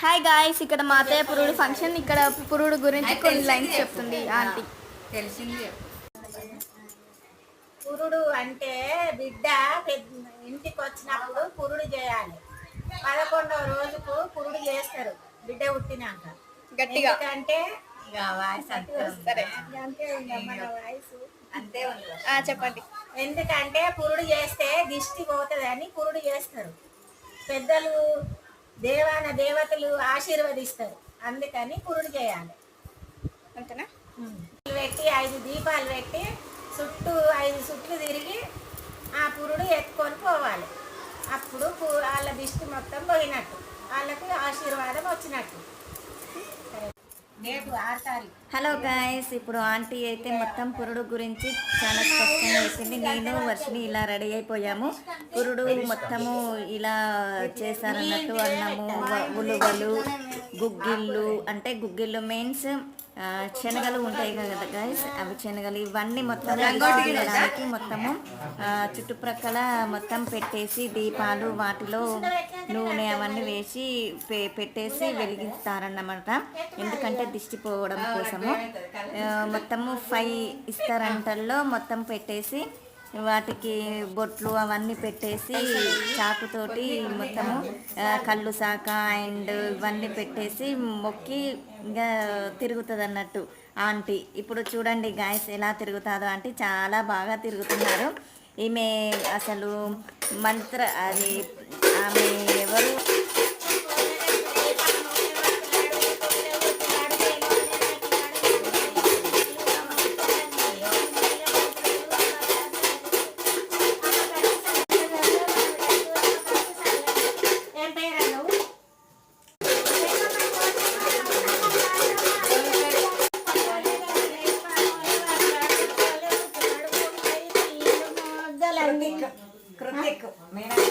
Hi guys ఇక్కడ మా అత్తయ్య పురుడు ఫంక్షన్ ఇక్కడ పురుడు గురించి కొన్ని లైన్స్. చెప్తుంది ఆంటీ. తెలిసింది పురుడు అంటే బిడ్డ ఇంటికి వచ్చినప్పుడు పురుడు చేయాలి. పదకొండవ రోజుకు పురుడు చేస్తారు బిడ్డ పుట్టినాక. గట్టిగా. వాయిస్ అంతే చెప్పండి. ఎందుకంటే పురుడు చేస్తే దిష్టి పోతుందని పురుడు చేస్తారు. పెద్దలు దేవాన దేవతలు ఆశీర్వదిస్తారు. అందుకని పురుడు చేయాలి. అంతేనా? పెట్టి ఐదు దీపాలు పెట్టి చుట్టూ ఐదు చుట్లు తిరిగి ఆ పురుడు ఎత్తుకొని పోవాలి. అప్పుడు వాళ్ళ దిష్టి మొత్తం పోయినట్టు. వాళ్ళకి ఆశీర్వాదం వచ్చినట్టు. హలో గాయస్ ఇప్పుడు ఆంటీ అయితే మొత్తం పురుడు గురించి చాలా స్పష్టంగా వేసింది నేను వర్షిని ఇలా రెడీ అయిపోయాము. పురుడు మొత్తము ఇలా చేశారన్నట్టు అన్నము ఉలువలు గుగ్గిళ్ళు అంటే గుగ్గిళ్ళు మీన్స్ శనగలు ఉంటాయి కదా గాయస్ అవి శనగలు ఇవన్నీ మొత్తం మొత్తము చుట్టుప్రక్కల మొత్తం పెట్టేసి దీపాలు వాటిలో నూనె అవన్నీ వేసి పె- పెట్టేసి వెలిగిస్తారన్నమాట. ఎందుకంటే దిష్టి పోవడం కోసము. మొత్తము ఫైవ్ ఇస్తారంటల్లో మొత్తం పెట్టేసి వాటికి బొట్లు అవన్నీ పెట్టేసి చాకుతోటి మొత్తము కళ్ళు సాక అండ్ ఇవన్నీ పెట్టేసి మొక్కి ఇంకా తిరుగుతుంది అన్నట్టు ఆంటీ. ఇప్పుడు చూడండి గాయస్ ఎలా తిరుగుతుందో ఆంటీ. చాలా బాగా తిరుగుతున్నారు. ఈమె అసలు మంత్ర అది ఆమె ఎవరు? కృతిక్ మీనాక్షి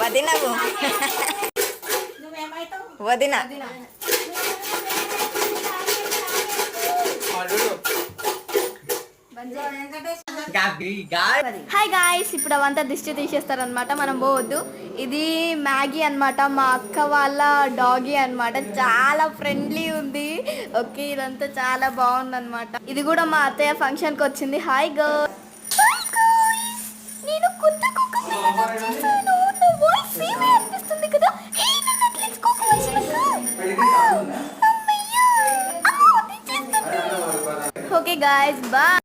వదినవు. నువ్వేమైతావు వదిన. హాయ్ గాయస్ ఇప్పుడు అవంతా దిష్టి తీసేస్తారనమాట మనం పోవద్దు. ఇది మ్యాగీ అన్నమాట మా అక్క వాళ్ళ డాగీ అన్నమాట. చాలా ఫ్రెండ్లీ ఉంది. ఓకే ఇదంతా చాలా బాగుంది అనమాట ఇది కూడా మా అత్తయ్య ఫంక్షన్కి వచ్చింది. హాయ్ గర్ల్ నేను కొత్త కుక్క. నా అనిపిస్తుంది కదా? Okay guys bye